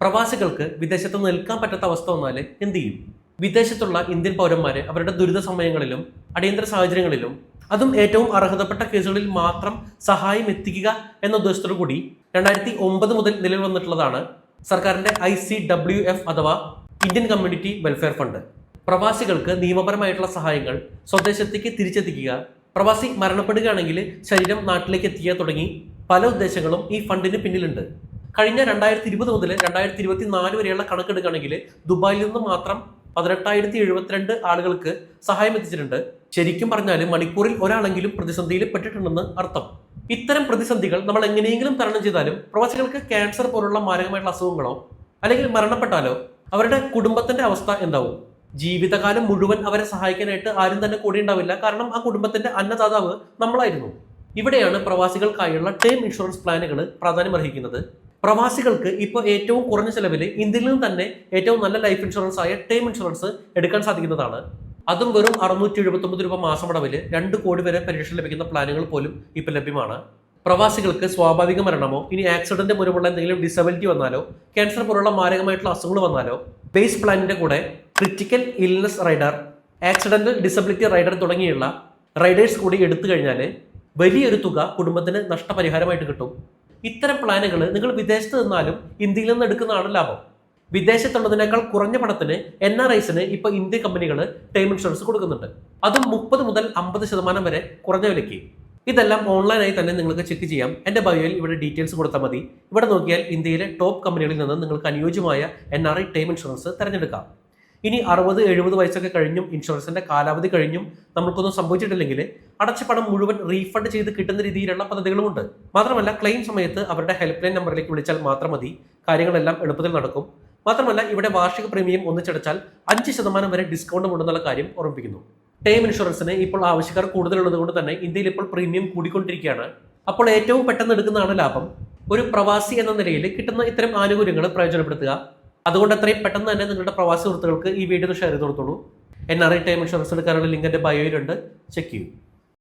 പ്രവാസികൾക്ക് വിദേശത്ത് നിൽക്കാൻ പറ്റാത്ത അവസ്ഥ വന്നാൽ എന്ത് ചെയ്യും? വിദേശത്തുള്ള ഇന്ത്യൻ പൗരന്മാരെ അവരുടെ ദുരിത സമയങ്ങളിലും അടിയന്തര സാഹചര്യങ്ങളിലും അതും ഏറ്റവും അർഹതപ്പെട്ട കേസുകളിൽ മാത്രം സഹായം എത്തിക്കുക എന്ന ഉദ്ദേശത്തോടു കൂടി രണ്ടായിരത്തി ഒമ്പത് മുതൽ നിലവിൽ വന്നിട്ടുള്ളതാണ് സർക്കാരിന്റെ ഐ സി ഡബ്ല്യു എഫ് അഥവാ ഇന്ത്യൻ കമ്മ്യൂണിറ്റി വെൽഫെയർ ഫണ്ട്. പ്രവാസികൾക്ക് നിയമപരമായിട്ടുള്ള സഹായങ്ങൾ സ്വദേശത്തേക്ക് തിരിച്ചെത്തിക്കുക പ്രവാസി മരണപ്പെടുകയാണെങ്കിൽ ശരീരം നാട്ടിലേക്ക് എത്തിക്കുക തുടങ്ങി പല ഉദ്ദേശങ്ങളും ഈ ഫണ്ടിന് പിന്നിലുണ്ട്. കഴിഞ്ഞ രണ്ടായിരത്തി ഇരുപത് മുതൽ രണ്ടായിരത്തി ഇരുപത്തി നാല് വരെയുള്ള കണക്കെടുക്കുകയാണെങ്കിൽ ദുബായിൽ നിന്ന് മാത്രം പതിനെട്ടായിരത്തി എഴുപത്തിരണ്ട് ആളുകൾക്ക് സഹായം എത്തിച്ചിട്ടുണ്ട്. ശരിക്കും പറഞ്ഞാൽ മണിക്കൂറിൽ ഒരാളെങ്കിലും പ്രതിസന്ധിയിൽ പെട്ടിട്ടുണ്ടെന്ന് അർത്ഥം. ഇത്തരം പ്രതിസന്ധികൾ നമ്മൾ എങ്ങനെയെങ്കിലും തരണം ചെയ്താലും പ്രവാസികൾക്ക് ക്യാൻസർ പോലുള്ള മാരകമായിട്ടുള്ള അസുഖങ്ങളോ അല്ലെങ്കിൽ മരണപ്പെട്ടാലോ അവരുടെ കുടുംബത്തിന്റെ അവസ്ഥ എന്താവും? ജീവിതകാലം മുഴുവൻ അവരെ സഹായിക്കാനായിട്ട് ആരും തന്നെ കൂടെ ഉണ്ടാവില്ല. കാരണം ആ കുടുംബത്തിന്റെ അന്നദാതാവ് നമ്മളായിരുന്നു. ഇവിടെയാണ് പ്രവാസികൾക്കായുള്ള ടേം ഇൻഷുറൻസ് പ്ലാനുകൾ പ്രാധാന്യം അർഹിക്കുന്നത്. പ്രവാസികൾക്ക് ഇപ്പോൾ ഏറ്റവും കുറഞ്ഞ ചിലവിൽ ഇന്ത്യയിൽ നിന്ന് തന്നെ ഏറ്റവും നല്ല ലൈഫ് ഇൻഷുറൻസ് ആയ ടേം ഇൻഷുറൻസ് എടുക്കാൻ സാധിക്കുന്നതാണ്. അതും വെറും അറുന്നൂറ്റി എഴുപത്തൊമ്പത് രൂപ മാസമടവിൽ രണ്ട് കോടി വരെ പരിരക്ഷ ലഭിക്കുന്ന പ്ലാനുകൾ പോലും ഇപ്പോൾ ലഭ്യമാണ്. പ്രവാസികൾക്ക് സ്വാഭാവിക മരണമോ ഇനി ആക്സിഡന്റ് മൂലമുള്ള എന്തെങ്കിലും ഡിസബിലിറ്റി വന്നാലോ ക്യാൻസർ പോലുള്ള മാരകമായിട്ടുള്ള അസുഖങ്ങൾ വന്നാലോ ബേസ് പ്ലാനിന്റെ കൂടെ critical illness rider accidental disability rider തുടങ്ങിയുള്ള റൈഡേഴ്സ് കൂടി എടുത്തു കഴിഞ്ഞാൽ വലിയൊരു തുക കുടുംബത്തിന് നഷ്ടപരിഹാരമായിട്ട് കിട്ടും. ഇത്തരം പ്ലാനുകൾ നിങ്ങൾ വിദേശത്ത് നിന്നാലും ഇന്ത്യയിൽ നിന്ന് എടുക്കുന്നതാണ് ലാഭം. വിദേശത്തുള്ളതിനേക്കാൾ കുറഞ്ഞ പണത്തിന് എൻ ആർ ഐസിന് ഇപ്പൊ ഇന്ത്യൻ കമ്പനികൾ ടേം ഇൻഷുറൻസ് കൊടുക്കുന്നുണ്ട്. അതും മുപ്പത് മുതൽ അമ്പത് ശതമാനം വരെ കുറഞ്ഞ വിലയ്ക്ക്. ഇതെല്ലാം ഓൺലൈനായി തന്നെ നിങ്ങൾക്ക് ചെക്ക് ചെയ്യാം. എന്റെ ബയോയിൽ ഇവിടെ ഡീറ്റെയിൽസ് കൊടുത്താൽ മതി. ഇവിടെ നോക്കിയാൽ ഇന്ത്യയിലെ ടോപ്പ് കമ്പനികളിൽ നിന്ന് നിങ്ങൾക്ക് അനുയോജ്യമായ N R I time insurance തിരഞ്ഞെടുക്കാം. ഇനി അറുപത് എഴുപത് വയസ്സൊക്കെ കഴിഞ്ഞും ഇൻഷുറൻസിന്റെ കാലാവധി കഴിഞ്ഞും നമുക്കൊന്നും സംഭവിച്ചിട്ടില്ലെങ്കിൽ അടച്ച പണം മുഴുവൻ റീഫണ്ട് ചെയ്ത് കിട്ടുന്ന രീതിയിലുള്ള പദ്ധതികളുമുണ്ട്. മാത്രമല്ല ക്ലെയിം സമയത്ത് അവരുടെ ഹെൽപ്പ് ലൈൻ നമ്പറിലേക്ക് വിളിച്ചാൽ മാത്രം മതി. കാര്യങ്ങളെല്ലാം എളുപ്പത്തിൽ നടക്കും. മാത്രമല്ല ഇവിടെ വാർഷിക പ്രീമിയം ഒന്നിച്ചടച്ചാൽ അഞ്ച് ശതമാനം വരെ ഡിസ്കൗണ്ടും ഉണ്ടെന്നുള്ള കാര്യം ഓർമ്മിപ്പിക്കുന്നു. ടേം ഇൻഷുറൻസിന് ഇപ്പോൾ ആവശ്യക്കാർ കൂടുതലുള്ളത് കൊണ്ട് തന്നെ ഇന്ത്യയിൽ ഇപ്പോൾ പ്രീമിയം കൂടിക്കൊണ്ടിരിക്കുകയാണ്. അപ്പോൾ ഏറ്റവും പെട്ടെന്ന് എടുക്കുന്നതാണ് ലാഭം. ഒരു പ്രവാസി എന്ന നിലയിൽ കിട്ടുന്ന ഇത്തരം ആനുകൂല്യങ്ങൾ പ്രയോജനപ്പെടുത്തുക. അതുകൊണ്ട് അത്രയും പെട്ടെന്ന് തന്നെ നിങ്ങളുടെ പ്രവാസി സുഹൃത്തുക്കൾക്ക് ഈ വീഡിയോ ഷെയർ ചെയ്ത് കൊടുത്തോളൂ. N R I time insurance എടുക്കാനുള്ള ലിങ്ക് എന്റെ ബയോയിലുണ്ട് ചെക്ക് ചെയ്യൂ